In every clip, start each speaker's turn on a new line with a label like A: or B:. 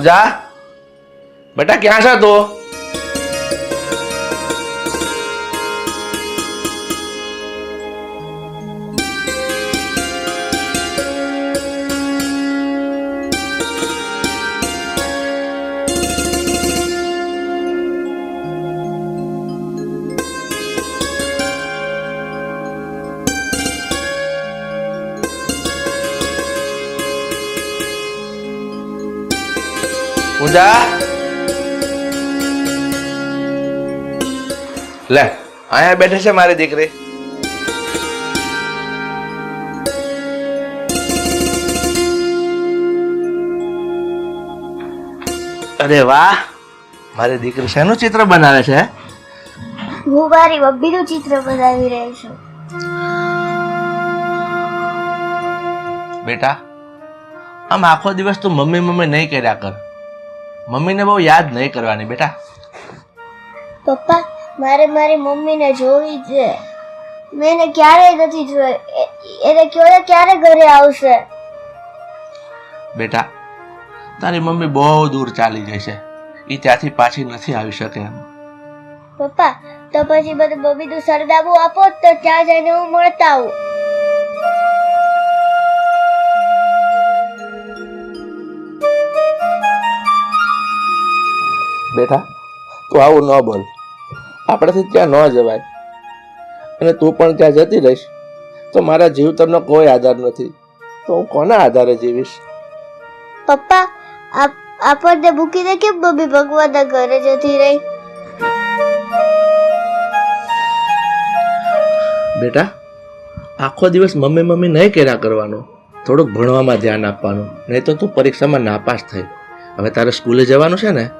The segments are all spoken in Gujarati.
A: પૂજા બેટા ક્યાં છે તું? લે અહીંયા બેઠે છે મારી દીકરી. અરે વાહ મારી દીકરી શેનું ચિત્ર બનાવે છે?
B: હું મારી મમ્મીનું ચિત્ર બનાવી રહી છું.
A: બેટા આમ આખો દિવસ તું મમ્મી મમ્મી નહીં કર્યા કર. મમ્મીને બહુ યાદ નહીં કરવાની બેટા.
B: પપ્પા મારે મારી મમ્મીને જોવી છે. મેં એને ક્યારેય નથી જોઈ. એને કયો ક્યારે ઘરે આવશે?
A: બેટા તારી મમ્મી બહુ દૂર ચાલી ગઈ છે. એ ત્યાંથી પાછી નથી આવી શકે એમ.
B: પપ્પા તો પછી બધું મમ્મીનું સરદાબુ આપો તો ત્યાં જઈને હું મળતા આવું.
A: બેટા તું આવું ન બોલ. આપણાથી ત્યાં ન જવાય. અને તું પણ ત્યાં જતી રહીશ. તો મારા જીવ તમને કોઈ આધાર નથી. તો હું કોના આધારે જીવીશ?
B: પપ્પા આપ આપણને મૂકીને કેમ મમ્મી ભગવાનના ઘરે જતી રહી?
A: બેટા આખો દિવસ મમ્મી મમ્મી નહીં કર્યા કરવાનું. થોડુંક ભણવામાં ધ્યાન આપવાનું. નહીં તો તું પરીક્ષામાં નાપાસ થઈ. હવે તારે સ્કૂલે જવાનું છે ને?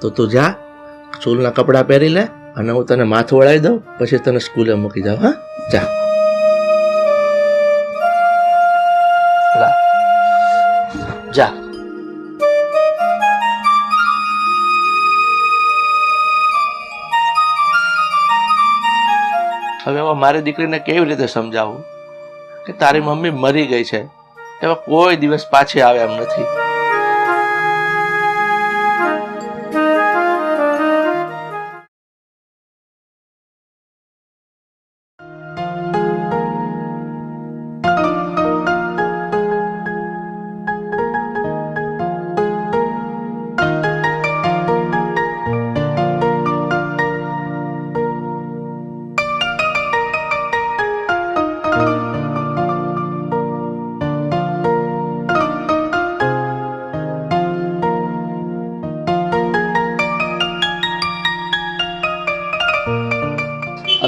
A: તો તું જા સ્કૂલના કપડાં પહેરી લે અને હું તને માથું વળાવી દઉં, પછી તને સ્કૂલે મૂકી જાઉં, હા? જા. જા. હવે મારી દીકરીને કેવી રીતે સમજાવું? કે તારી મમ્મી મરી ગઈ છે. એવા કોઈ દિવસ પાછી આવે એમ નથી.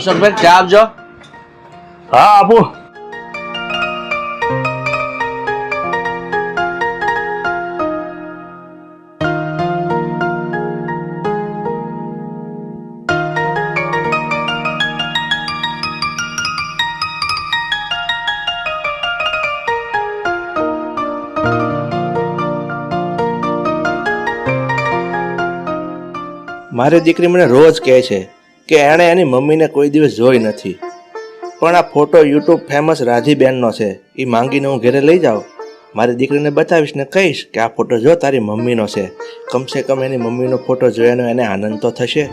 A: અશોકભાઈ ચા આપજો.
C: હા આપો.
A: મારી દીકરી મને રોજ કહે છે કે એણે એની મમ્મીને કોઈ દિવસ જોઈ નથી. પણ આ ફોટો યુટ્યુબ ફેમસ રાધીબેનનો છે. એ માંગીને હું ઘરે લઈ જાઉં. મારી દીકરીને બતાવીશ ને કહીશ કે આ ફોટો જો તારી મમ્મીનો છે. કમસે કમ એની મમ્મીનો ફોટો જોયાનો એને આનંદ તો થશે.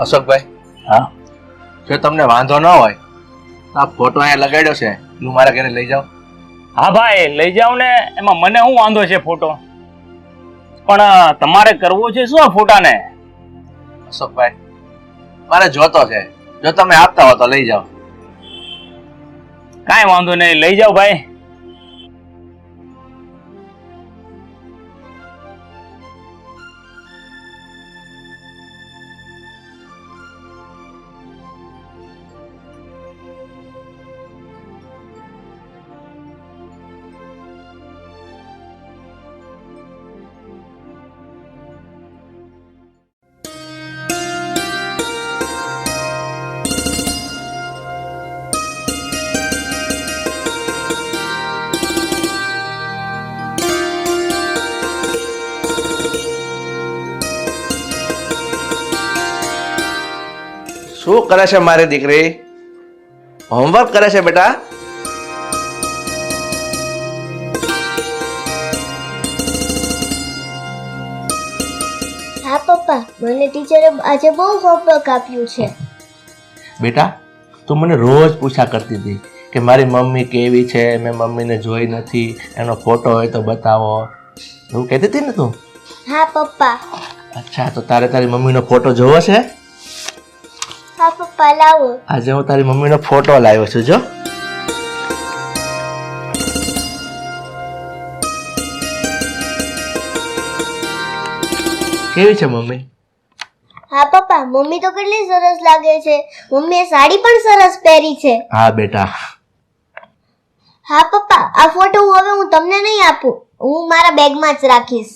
A: અશોકભાઈ
C: હા?
A: જો તમને વાંધો ન હોય તો આ ફોટો અહીંયા લગાડ્યો છે. હું મારા ઘરે લઈ જાઓ.
C: હા ભાઈ લઈ જાઓ ને. એમાં મને શું વાંધો છે ફોટો? પણ તમારે કરવો છે શું આ ફોટાને?
A: અશોકભાઈ મારે જોતો છે. જો તમે આપતા હો તો લઈ જાઓ.
C: કાંઈ વાંધો નહીં લઈ જાઓ ભાઈ.
A: શું કરે છે મારી દીકરી? હોમવર્ક કરે છે બેટા?
B: હા પપ્પા મને ટીચરે આજે બહુ હોમવર્ક આપ્યું છે.
A: બેટા તું મને રોજ પૂછા કરતી હતી કે મારી મમ્મી કેવી છે મેં મમ્મીને જોઈ નથી એનો ફોટો હોય તો બતાવો. એવું કહેતી હતી ને તું?
B: હા પપ્પા.
A: અચ્છા તો તારે તારી મમ્મીનો ફોટો જોવો છે?
B: હા પપ્પા લાવો
A: આજે હું તારી મમ્મીનો ફોટો લાવ્યો છું જો. કેવી છે મમ્મી?
B: હા પપ્પા મમ્મી તો કેટલી સરસ લાગે છે. મમ્મીએ સાડી પણ સરસ પહેરી છે.
A: હા બેટા.
B: હા પપ્પા આ ફોટો હવે હું તમને નહીં આપું. હું મારા બેગમાં જ રાખીશ.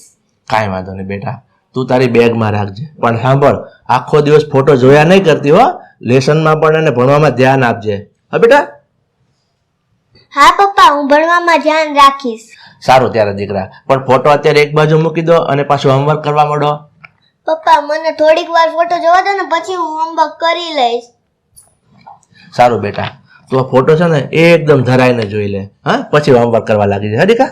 A: કાંઈ વાંધો નહીં બેટા. તું તારી બેગમાં રાખજે. પણ સાંભળ આખો દિવસ ફોટો જોયા નહીં કરતી હો. લેસનમાં પણ અને ભણવામાં ધ્યાન આપજે. હા બેટા?
B: હા પપ્પા હું ભણવામાં ધ્યાન રાખીશ.
A: સારું ત્યારે દીકરા. પણ ફોટો અત્યારે એક બાજુ મૂકી દો અને પાછું હોમવર્ક કરવા માંડો.
B: પપ્પા મને થોડીક વાર ફોટો જોવા દો ને પછી હું હોમવર્ક કરી લઈશ.
A: સારું બેટા. તું આ ફોટો છે ને એકદમ ધરાઈને જોઈ લે. હા પછી હોમવર્ક કરવા લાગી જાય. હા દીકા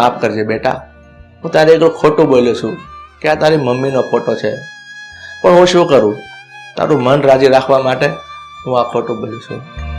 A: માફ કરજે બેટા. હું તારે એટલું ખોટું બોલ્યો છું કે આ તારી મમ્મીનો ફોટો છે. પણ હું શું કરું? તારું મન રાજી રાખવા માટે હું આ ખોટું બોલું છું.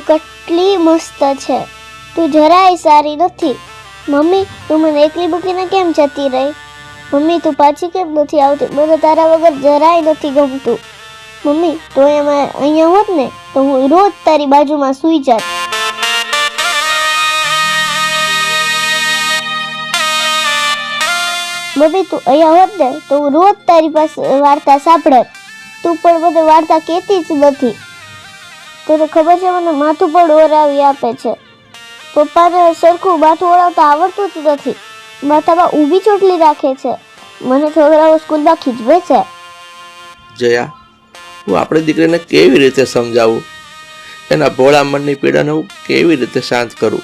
B: તું કેટલી મસ્ત છે. તું જરાય સારી નથી. મમ્મી, તું મને એકલી મૂકીને કેમ જતી રહી? મમ્મી, તું પાછી કેમ નથી આવતી? મને તારા વગર જરાય નથી ગમતું. મમ્મી, તો એમાં અહીંયા હોત ને, તો હું રોજ તારી બાજુમાં સૂઈ જાત. મમ્મી, તું અહીંયા હોત ને, તો હું રોજ તારી પાસે વાર્તા સાંભળત. તું પણ મને વાર્તા કહેતી જ નથી. તને ખબર છે, મને માથું પણ ઓરાવી આપે છે. પપ્પાને સરખું માથું ઓળાવતા આવડતું જ નથી. માથામાં ઊભી ચોટલી રાખે છે. મને છોકરાઓ સ્કૂલમાં ખીજવે છે.
A: જયા, હું આપણી દીકરીને કેવી રીતે સમજાવું? એના ભોળા મનની પીડાને હું કેવી રીતે શાંત કરું?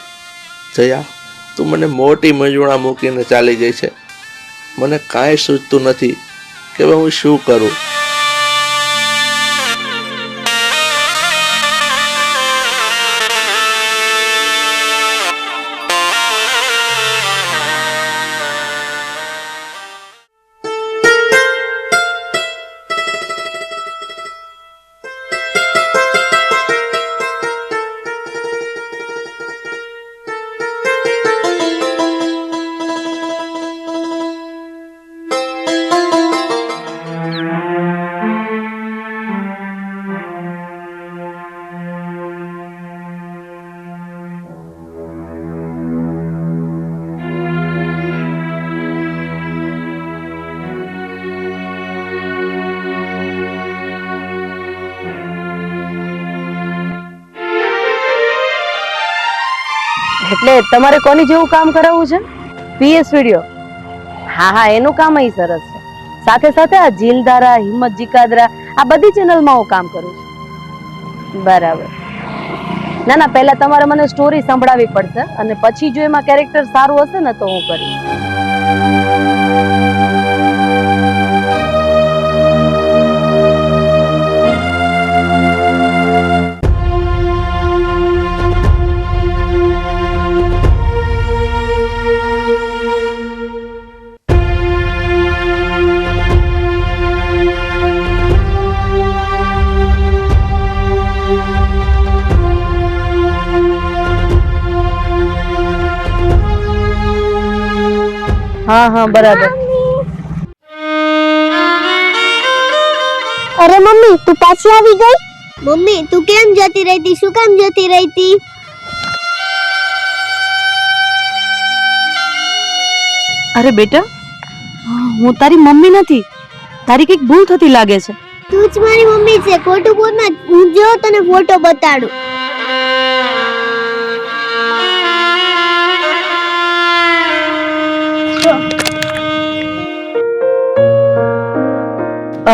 A: જયા, તું મને મોટી મૂંઝવણા મૂકીને ચાલી ગઈ છે. મને કાંઈ સૂચતું નથી કે હું શું કરું?
D: એટલે તમારે કોની જેવું કામ કરાવવું છે? પીએસ વીડિયો હા હા, એનું કામ અહીં સરસ છે. સાથે સાથે આ જીલધારા હિંમત જીકાદરા આ બધી ચેનલમાં હું કામ કરું છું. બરાબર. ના ના, પહેલા તમારે મને સ્ટોરી સંભળાવી પડશે અને પછી જો એમાં કેરેક્ટર સારું હશે ને તો હું કરીશ. હા હા બરાબર.
B: અરે મમ્મી તું પાછી આવી ગઈ? મમ્મી તું કેમ જતી રહીતી? શું કામ જતી રહીતી?
D: અરે બેટા હું તારી મમ્મી નથી. તારી કંઈક ભૂલ થતી લાગે છે.
B: તું જ મારી મમ્મી છે. ખોટું બોલ ના હું જો તને ફોટો બતાડું.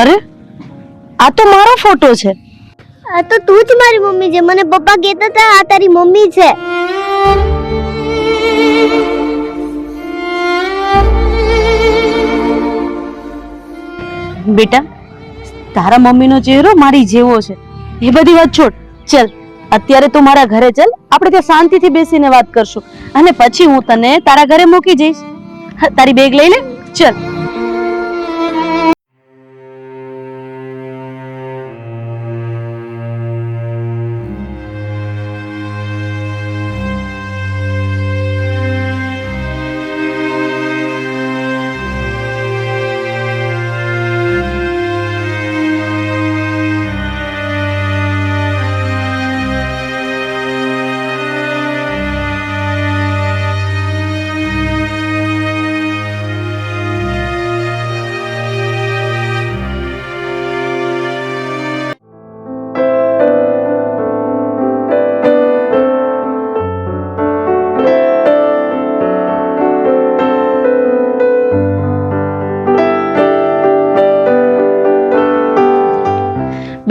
D: અરે આ તો મારો ફોટો છે.
B: આ તો તું જ મારી મમ્મી છે. મને પપ્પા કહેતા હતા આ તારી મમ્મી છે.
D: બેટા તારા મમ્મીનો ચહેરો મારી જેવો છે. એ બધી વાત છોડ. ચલ અત્યારે તું મારા ઘરે ચલ. આપણે ત્યાં શાંતિથી બેસીને વાત કરશું. અને પછી હું તને તારા ઘરે મૂકી જઈશ. તારી બેગ લઈ લે. ચલ.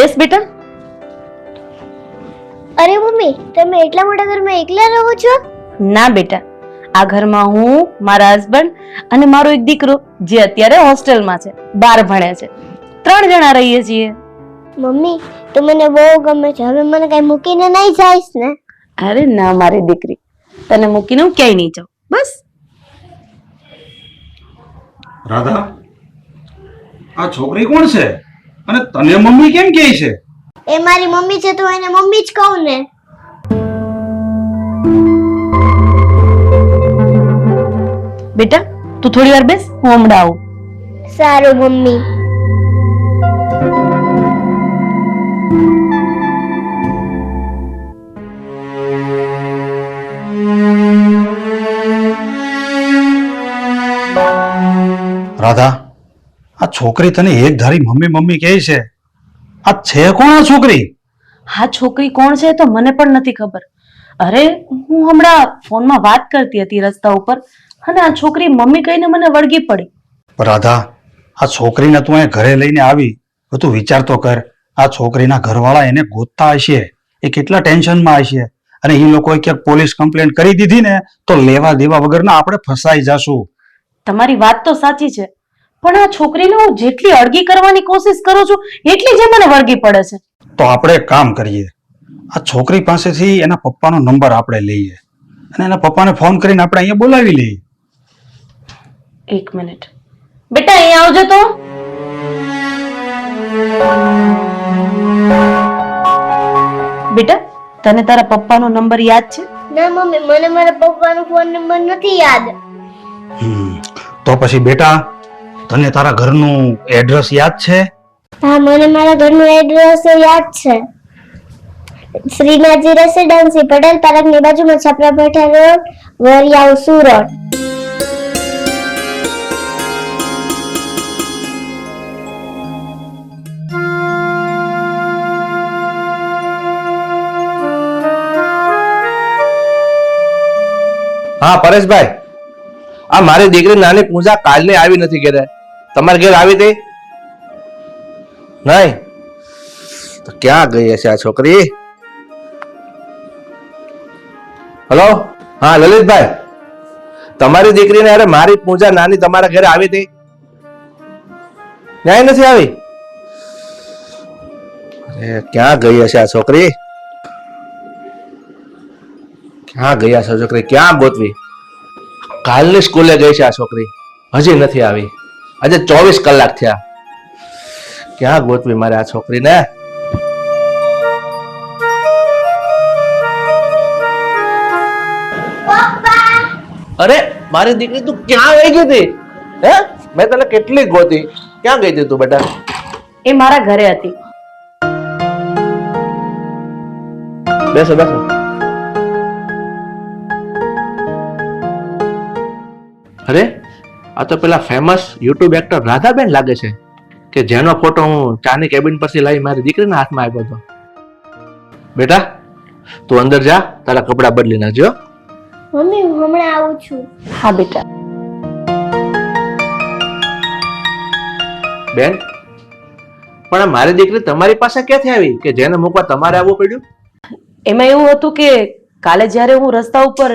D: બેસ બેટા.
B: અરે મમ્મી તમે એટલા મોટા ઘરમાં એકલા રહો છો?
D: ના બેટા આ ઘરમાં હું મારા હસબન્ડ અને મારો એક દીકરો જે અત્યારે હોસ્ટેલમાં છે બાર ભણે છે. ત્રણ જણા રહીએ છીએ.
B: મમ્મી તું મને બહુ ગમે છે. હવે મને કઈ મૂકીને નહીં જઈશ ને?
D: અરે ના મારી દીકરી. તને મૂકીને હું ક્યાંય નહીં જાઉં. બસ.
E: રાધા આ છોકરી કોણ છે? અને તને મમ્મી કેમ કહે છે?
B: એ મારી મમ્મી છે તો એને મમ્મી જ કહું ને.
D: બેટા તું થોડી વાર બેસ હું હમણાં આવું.
B: સારું મમ્મી.
E: રાધા આ છોકરી તને એક ધારી મમ્મી મમ્મી કહે છે. આ છે કોણ આ છોકરી?
D: હા છોકરી કોણ છે તો મને પણ નથી ખબર. અરે હું હમણાં ફોનમાં વાત કરતી હતી રસ્તા ઉપર અને આ છોકરી મમ્મી કહીને મને વળગી પડી.
E: રાધા આ છોકરીને તું અહીંયા ઘરે લઈને આવી તો તું વિચાર તો કર આ છોકરીના ઘરવાળા એને ગોતતા હશે એ કેટલા ટેન્શનમાં હશે? અને એ લોકોએ ક્યાંક પોલીસ કમ્પ્લેન કરી દીધી ને તો લેવા દેવા વગરના આપણે ફસાઈ જશું.
D: તમારી વાત તો સાચી છે. પણ આ છોકરીને હું જેટલી અળગી કરવાની કોશિશ કરું છું એટલી જ એ મને વળગી પડે છે.
E: તો આપણે એક કામ કરીએ. આ છોકરી પાસેથી એના પપ્પાનો નંબર આપણે લઈએ અને એના પપ્પાને ફોન કરીને આપણે અહીંયા બોલાવી લઈએ.
D: એક મિનિટ. બેટા અહીંયા આવજો તો. બેટા તને તારા પપ્પાનો નંબર યાદ છે?
B: ના મમ્મી મને મારા પપ્પાનો ફોન નંબર નથી યાદ.
E: હમ, તો પછી બેટા તને તારા ઘરનું એડ્રેસ યાદ છે?
B: હા મને મારા ઘરનું એડ્રેસ યાદ છે. શ્રીનાથજી રેસિડેન્સી પટેલ પાર્કની બાજુમાં છાપરા ભઠ્ઠા રોડ વરિયાવ સુરત.
A: હા પરેશભાઈ. આ મારી દીકરી નાની પૂજા કાલની આવી નથી ઘરે. તમારે ઘેર આવી હતી નહીં? તો ક્યાં ગઈ હશે આ છોકરી? હલો? હા, લલિતભાઈ. તમારી દીકરીને અરે મારી પૂજા નાની તમારા ઘરે આવી હતી. ન્યાય નથી આવી? ક્યાં ગઈ હશે આ છોકરી? ક્યાં ગયા છે છોકરી? ક્યાં ગોતવી? કાલની સ્કૂલે ગઈ છે આ છોકરી. હજી નથી આવી. આજે ચોવીસ કલાક થયા. ક્યાં ગોતવી મારે આ છોકરીને? અરે મારી દીકરી તું ક્યાં વહી ગઈ હતી? હે? મેં તને કેટલી ગોતી? ક્યાં ગઈ હતી તું બેટા?
D: એ મારા ઘરે હતી.
A: બેસો બેસો. અરે આ તો પેલા ફેમસ યુટ્યુબ એક્ટર રાધાબેન લાગે છે કે જેનો ફોટો હું ચાની કેબિન પરથી લાવી મારી દીકરીના હાથમાં આપ્યો હતો. બેટા તું અંદર જા તારા કપડાં બદલી નાખજો
B: મમ્મી હું હમણાં આવું છું.
D: હા બેટા.
A: બેન પણ મારી દીકરી તમારી પાસે ક્યાંથી આવી કે જેને મૂકવા તમારે આવવું પડ્યું?
D: એમાં એવું હતું કે કાલે જ્યારે હું રસ્તા ઉપર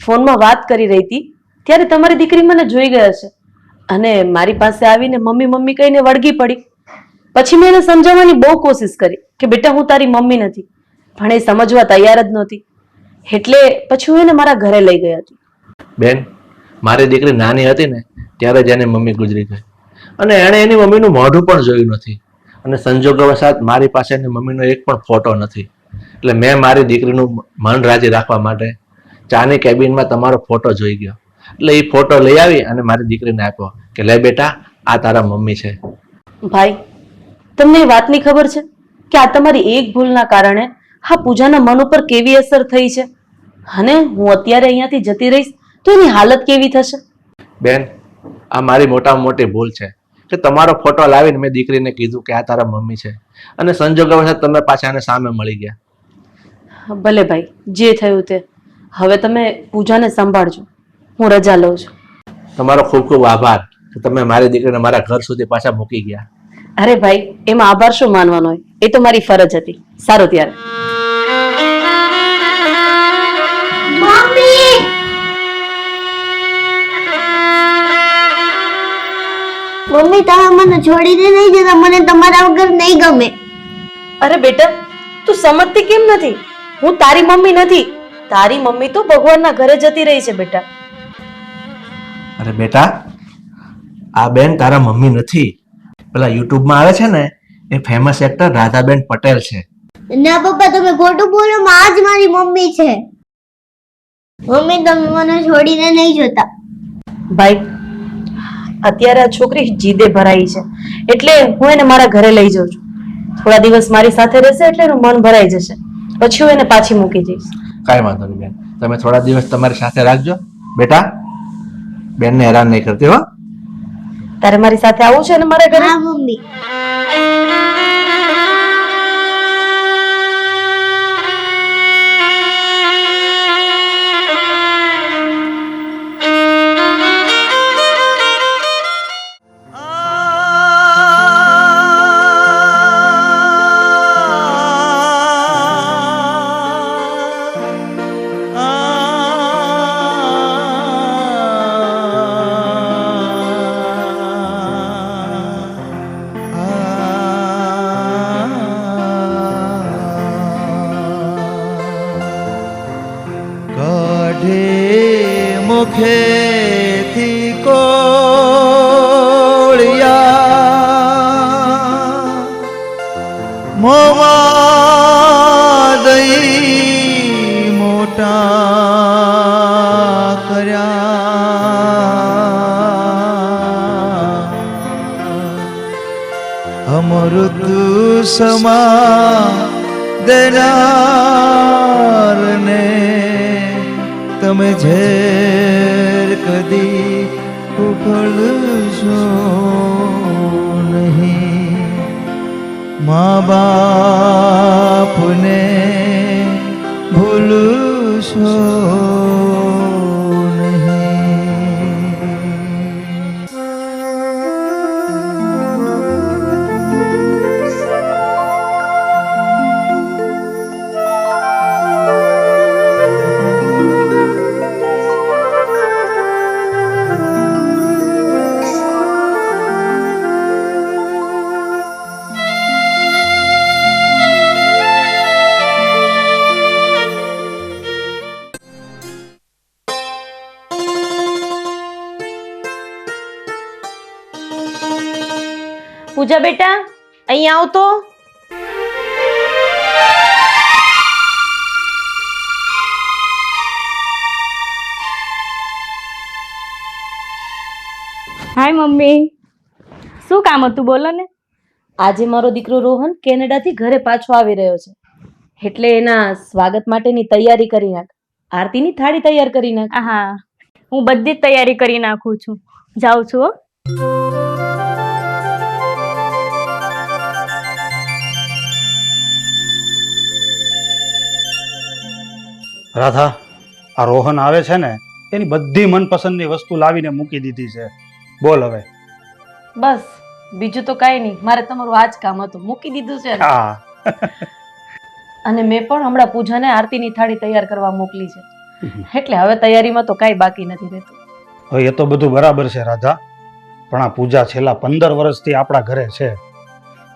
D: ફોનમાં વાત કરી રહી હતી ત્યારે તમારી દીકરી મને જોઈ ગયા છે. અને મારી પાસે આવીને મમ્મી મમ્મી કહીને વળગી પડી. પછી મેં એને સમજાવવાની બહુ કોશિશ કરી કે બેટા હું તારી મમ્મી નથી, પણ એ સમજવા તૈયાર જ નહોતી. એટલે પછી હું એને મારા ઘરે લઈ ગઈ હતી.
A: બેન, મારી દીકરી નાની હતી ને, ત્યારે જ એની મમ્મી ગુજરી ગઈ. અને એણે એની મમ્મીનું મોઢું પણ જોયું નથી. અને સંજોગવશાત મારી પાસે એની મમ્મીનો એક પણ ફોટો નથી. એટલે મેં મારી દીકરીનું મન રાજી રાખવા માટે ચાની કેબિનમાં તમારો ફોટો જોઈ ગયો. એટલે એ ફોટો લઈ આવી અને મારી દીકરીને આપ્યો કે લે બેટા આ તારા મમ્મી છે.
D: ભાઈ તમને એ વાતની ખબર છે કે આ તમારી એક ભૂલના કારણે હા પૂજાના મન ઉપર કેવી અસર થઈ છે? અને હું અત્યારે અહીંયાથી જતી રહીશ તો એની હાલત કેવી થશે?
A: બેન આ મારી મોટામાં મોટી ભૂલ છે કે તમારો ફોટો લાવીને મેં દીકરીને કીધું કે આ તારા મમ્મી છે. અને સંજોગવશાત તમે પાછા એને સામે મળી ગયા.
D: ભલે ભાઈ જે થયું તે. હવે તમે પૂજાને સંભાળજો. હું રજા લઉં છું.
A: તમારો ખૂબ ખૂબ આભાર કે તમે મારી દીકરીને મારા ઘર સુધી પાછા મૂકી ગયા.
D: અરે ભાઈ એમાં આભાર શું માનવાનો હોય? એ તો મારી ફરજ હતી. સારું ત્યારે.
B: મમ્મી! મમ્મી તમે મને છોડીને નહીં જતા મને તમારા વગર નહીં ગમે.
D: અરે બેટા તું સમજતી કેમ નથી? હું તારી મમ્મી નથી. તારી મમ્મી તો ભગવાનના ઘરે જતી રહી છે બેટા.
A: અરે બેટા આ બેન તારા મમ્મી નથી. પેલા યુટ્યુબમાં આવે છે ને એ ફેમસ એક્ટર રાધાબેન પટેલ છે.
B: ના પપ્પા તમે ખોટું બોલો આ આજ મારી મમ્મી છે. મમ્મી તમે મને છોડીને નહીં જોતા.
D: ભાઈ અત્યારે આ છોકરી જીદે ભરાઈ છે. એટલે હું એને મારા ઘરે લઈ જાઉં છું. થોડા દિવસ મારી સાથે રહેશે એટલે એનું મન ભરાઈ જશે. પછી હું એને પાછી મૂકી જઈશ.
A: કાંઈ વાંધો નહીં બેન. તમે થોડા દિવસ તમારી સાથે રાખજો. બેટા બેનને હેરાન નહીં કરતી હો.
D: તારે મારી સાથે આવું છે ને મારા ઘરે?
B: મમ્મી.
F: મુખેથી કોળિયા મોમાં દઈ મોટા કર્યા. અમૃત સમા દેનારને તમે ઝેર કદી ઉખડશો નહીં મા બાપને ભૂલશો
D: પૂજા બેટા અહીં આવ તો.
G: Hi mummy. શું કામ હતું બોલો ને?
D: આજે મારો દીકરો રોહન કેનેડાથી ઘરે પાછો આવી રહ્યો છે. એટલે એના સ્વાગત માટેની તૈયારી કરી નાખ. આરતીની થાળી તૈયાર કરી નાખ.
H: હા હું બધી જ તૈયારી કરી નાખું છું. જાઉં છું હો.
E: રાધા આ રોહન આવે છે ને એની બધી મનપસંદની વસ્તુ લાવીને મૂકી દીધી છે. બોલ હવે.
D: બસ બીજું તો કાંઈ નહીં. મારે તમારું આ જ કામ હતું. મૂકી દીધું છે ને.
E: હા.
D: અને મેં પણ હમણાં પૂજાને આરતીની થાળી તૈયાર કરવા મોકલી છે. એટલે હવે તૈયારીમાં તો કાંઈ બાકી નથી રહેતું.
E: હવે એ તો બધું બરાબર છે રાધા. પણ આ પૂજા છેલ્લા પંદર વર્ષથી આપણા ઘરે છે.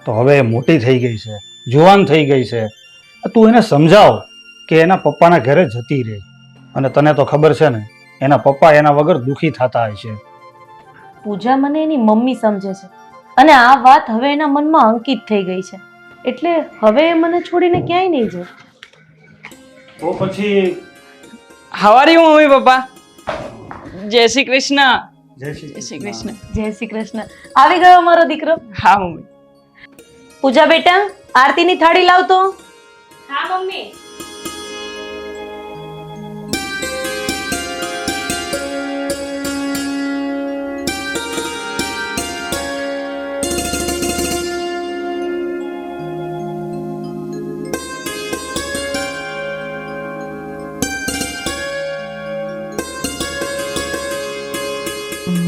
E: તો હવે એ મોટી થઈ ગઈ છે. જુવાન થઈ ગઈ છે. તું એને સમજાવ. કે એના પપ્પાના ઘરે જતી રહે. અને તને તો ખબર છે ને એના પપ્પા એના વગર દુખી થતા હોય છે.
D: પૂજા મને એની મમ્મી સમજે છે. અને આ વાત હવે એના મનમાં અંકિત થઈ ગઈ છે. એટલે હવે એ મને છોડીને ક્યાંય નહીં જાય.
E: તો પછી
G: હવારી આર મમ્મી પપ્પા? જય શ્રી કૃષ્ણ.
E: જય
G: જય શ્રી કૃષ્ણ.
D: જય શ્રી કૃષ્ણ. આવી ગયો મારો દીકરો?
G: હા મમ્મી.
D: પૂજા બેટા આરતીની થાળી લાવતો
H: હા મમ્મી.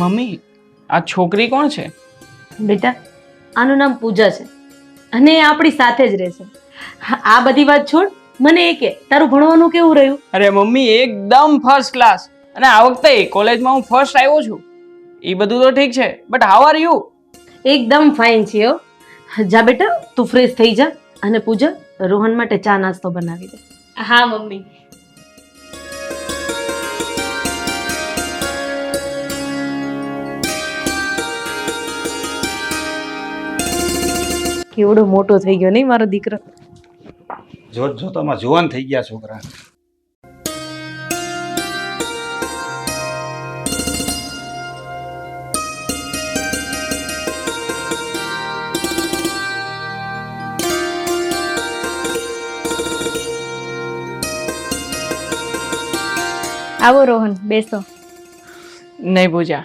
G: મમ્મી આ છોકરી કોણ છે?
D: બેટા આનું નામ પૂજા છે. અને એ આપણી સાથે જ રહેશે. હા, આ બધી વાત છોડ મને એ કે તારું ભણવાનું કેવું રહ્યું?
G: અરે મમ્મી એકદમ ફર્સ્ટ ક્લાસ અને આ વખતે કોલેજમાં હું ફર્સ્ટ આવ્યો છું. એ બધું તો ઠીક છે બટ હાઉ આર યુ
D: એકદમ ફાઇન છે હો. જા બેટા તું ફ્રેશ થઈ જા અને પૂજા રોહન માટે ચા નાસ્તો બનાવી દે.
H: હા મમ્મી.
D: કેવડો મોટો થઈ ગયો નહીં મારો દીકરો?
E: જોત જોતામાં જુવાન થઈ ગયા છોકરા.
H: આવો રોહન બેસો.
G: નહીં પૂજા.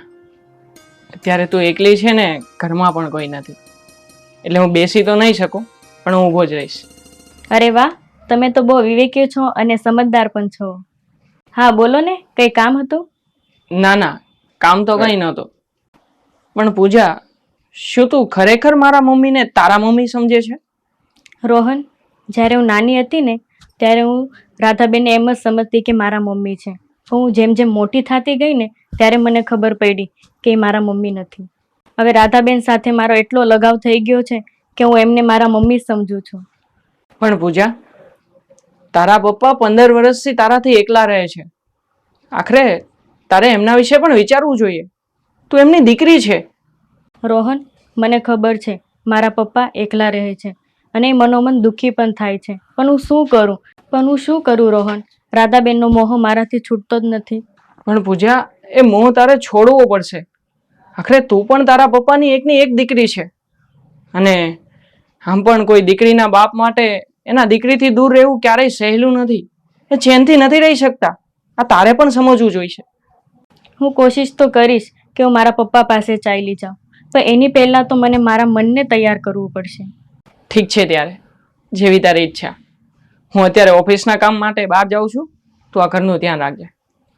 G: અત્યારે તું એકલી છે ને ઘરમાં પણ કોઈ નથી. એટલે હું બેસી તો નહીં શકું પણ હું ઊભો જ રહીશ.
H: અરે વાહ તમે તો બહુ વિવેકી છો અને સમજદાર પણ છો. હા બોલો ને કઈ કામ હતું?
G: ના ના કામ તો કંઈ નહોતું. પણ પૂજા શું તું ખરેખર મારા મમ્મીને તારા મમ્મી સમજે છે?
H: રોહન જ્યારે હું નાની હતી ને ત્યારે હું રાધાબેનને એમ જ સમજતી કે મારા મમ્મી છે. હું જેમ જેમ મોટી થતી ગઈ ને ત્યારે મને ખબર પડી કે એ મારા મમ્મી નથી. હવે રાધાબેન સાથે મારો એટલો લગાવ થઈ ગયો છે કે હું એમને મારા મમ્મી સમજુ છું.
G: પણ પૂજા તારા પપ્પા પંદર વર્ષથી તારાથી એકલા રહે છે. આખરે તારે એમના વિશે પણ વિચારવું જોઈએ. તું એમની દીકરી છે.
H: રોહન મને ખબર છે મારા પપ્પા એકલા રહે છે અને મનોમન દુઃખી પણ થાય છે. પણ હું શું કરું? પણ હું શું કરું રોહન? રાધાબેનનો મોહ મારાથી છૂટતો જ નથી.
G: પણ પૂજા એ મોહ તારે છોડવો પડશે. આખરે તું પણ તારા પપ્પાની એકની એક દીકરી છે. અને આમ પણ કોઈ દીકરીના બાપ માટે એના દીકરીથી દૂર રહેવું ક્યારેય સહેલું નથી. એ ચેનથી નથી રહી શકતા. આ તારે પણ સમજવું જોઈશે.
H: હું કોશિશ તો કરીશ કે હું મારા પપ્પા પાસે ચાલી જાઉં. પણ એની પહેલાં તો મને મારા મનને તૈયાર કરવું પડશે.
G: ઠીક છે ત્યારે. જેવી તારી ઈચ્છા. હું અત્યારે ઓફિસના કામ માટે બહાર જાઉં છું. તું આ ઘરનું ધ્યાન રાખજે.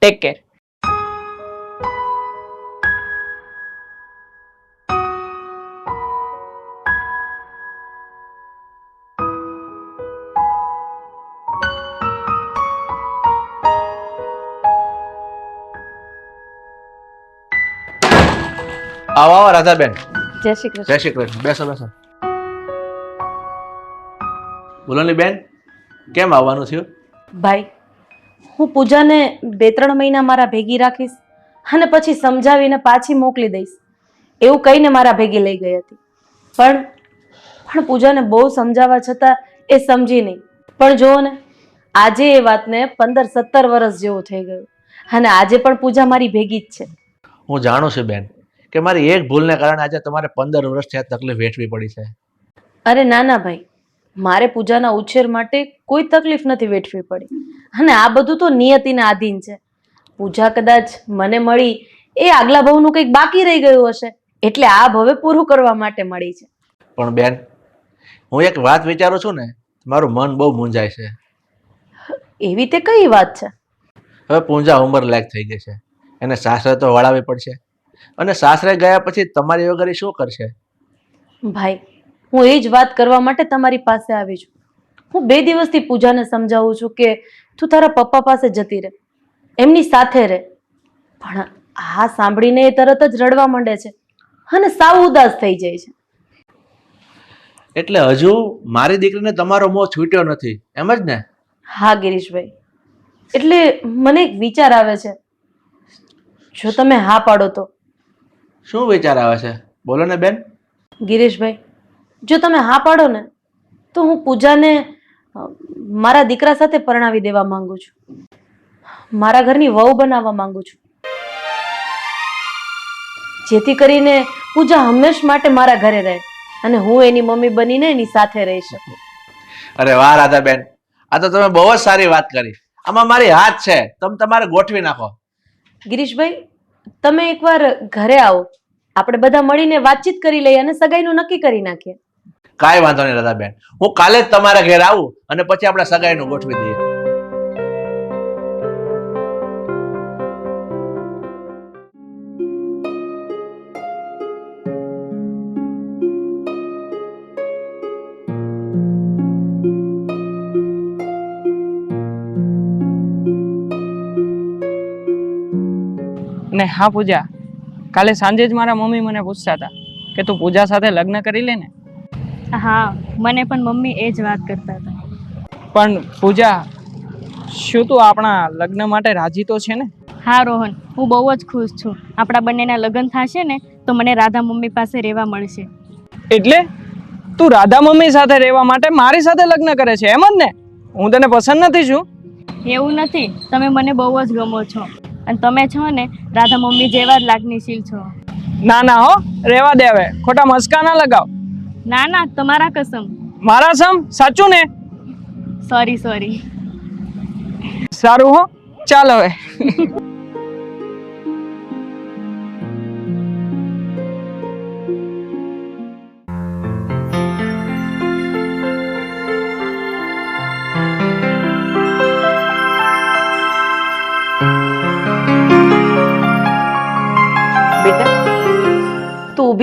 G: ટેક કેર
A: આવો આવો રાધાબેન.
D: જય શ્રી કૃષ્ણ.
A: જય શ્રી કૃષ્ણ. બેસો બેસો. બોલો ની બેન કેમ આવવાનું થયું?
D: ભાઈ હું પૂજાને બે ત્રણ મહિના મારા ભેગી રાખીશ અને પછી સમજાવીને પાછી મોકલી દઈશ. એવું કહીને મારા ભેગી લઈ ગઈ હતી. પણ પણ પૂજાને બહુ સમજાવવા છતાં એ સમજી નહીં. પણ જુઓ ને આજે એ વાતને પંદર સત્તર વર્ષ જેવું થઈ ગયું. અને આજે પણ પૂજા મારી ભેગી જ છે.
A: હું જાણું છું બેન. કે મારી એક ભૂલને કારણે આજે તમારે પંદર વર્ષથી આ તકલીફ વેઠવી પડી છે.
D: અરે ના ના ભાઈ. મારે પૂજાના ઉછેર માટે કોઈ તકલીફ નથી વેઠવી પડી. અને આ બધું તો નિયતિના આધીન છે. પૂજા કદાચ મને મળી એ આગલા ભવનું કંઈક બાકી રહી ગયું હશે. એટલે આ ભવે પૂરું કરવા માટે મળી છે.
A: પણ બેન હું એક વાત વિચારું છું ને મારું મન બહુ મૂંઝાય છે.
D: એવી તે કઈ વાત છે?
A: હવે પૂંજા ઉંમર લાયક થઈ ગઈ છે. એને સાસરે તો વળાવવી પડશે. અને સાસરે ગયા પછી તમારી વગર એ શું કરશે?
D: ભાઈ હું એ જ વાત કરવા માટે તમારી પાસે આવી છું. હું બે દિવસથી પૂજાને સમજાવું છું કે તું તારા પપ્પા પાસે જતી રહે એમની સાથે રહે. પણ આ સાંભળીને એ તરત જ રડવા માંડે છે અને સાવ ઉદાસ થઈ જાય છે.
A: એટલે હજુ મારી દીકરીને તમારો મોહ છૂટ્યો નથી એમ જ ને?
D: હા ગિરીશભાઈ. એટલે મને એક વિચાર આવે છે. જો તમે હા પાડો તો.
A: શું વિચાર આવે છે? બોલો ને બેન.
D: ગિરીશભાઈ જો તમે હા પાડો ને તો હું પૂજાને મારા દીકરા સાથે પરણાવી દેવા માંગુ છું. મારા ઘરની વહુ બનાવવા માંગુ છું. જેથી કરીને પૂજા હંમેશ માટે મારા ઘરે રહે અને હું એની મમ્મી બનીને એની સાથે રહી શકું.
A: અરે વાહ રાધા બેન. આ તો તમે બહુ જ સારી વાત કરી. આમાં મારી હાથ છે. તમે તમારે ગોઠવી નાખો.
D: ગિરીશભાઈ તમે એકવાર ઘરે આવો. આપણે બધા મળીને વાતચીત કરી લઈએ અને સગાઈનું નક્કી કરી નાખીએ.
A: કાંઈ વાંધો નહીં રાધા બેન હું કાલે જ તમારા ઘેર આવું અને પછી આપણે સગાઈનું ગોઠવી દઈએ.
G: હા પૂજા. કાલે સાંજે જ મારા મમ્મી મને પૂછતા હતા કે તું પૂજા સાથે લગ્ન કરી લે ને?
H: હા મને પણ મમ્મી એ જ વાત કરતા હતા.
G: પણ પૂજા શું તું આપણા લગ્ન માટે રાજી તો છે ને?
H: હા રોહન હું બહુ જ ખુશ છું. આપણા બંનેના લગ્ન થશે ને તો મને રાધા મમ્મી પાસે રહેવા મળશે.
G: એટલે? તું રાધા મમ્મી સાથે રહેવા માટે મારી સાથે લગ્ન કરે છે એમ જ ને? હું તને પસંદ નથી છું.
H: એવું નથી. તમે મને બહુ જ ગમો છો. અને તમે છો ને રાધા મમ્મી જેવા જ લાગણીશીલ છો.
G: ના ના હો રેવા દે હવે. ખોટા મસ્કા ના લગાવ.
H: ના ના તમારા કસમ.
G: મારા સમ? સાચું ને?
H: સોરી સોરી
G: સારું હો. ચાલ હવે.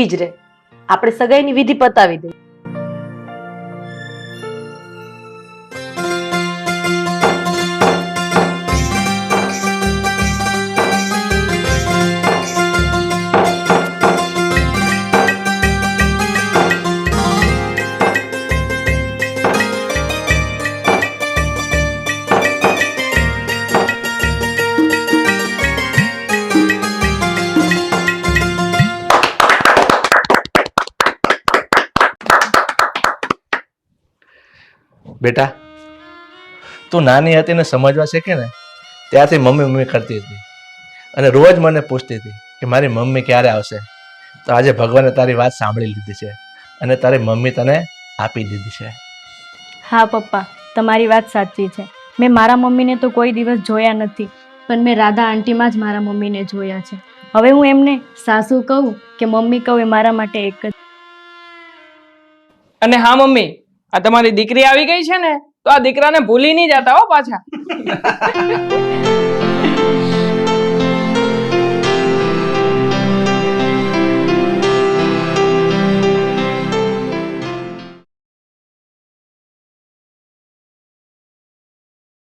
D: જ રહે. આપણે સગાઈની વિધિ પતાવી દઈએ.
A: બેટા તું નાની હતી ને સમજવા શીખે ને ત્યારથી મમ્મી મમ્મી કરતી હતી. અને રોજ મને પૂછતી હતી કે મારી મમ્મી ક્યારે આવશે? તો આજે ભગવાને તારી વાત સાંભળી લીધી છે અને તારી મમ્મી તને આપી દીધી છે.
H: હા પપ્પા તમારી વાત સાચી છે. મેં મારા મમ્મીને તો કોઈ દિવસ જોયા નથી પણ મેં રાધા આંટીમાં જ મારા મમ્મીને જોયા છે. હવે હું એમને સાસુ કહું કે મમ્મી કહું એ મારા માટે એક જ
G: અને હા મમ્મી આ તમારી દીકરી આવી ગઈ છે ને, તો આ દીકરાને ભૂલી નહીં જતા હો પાછા.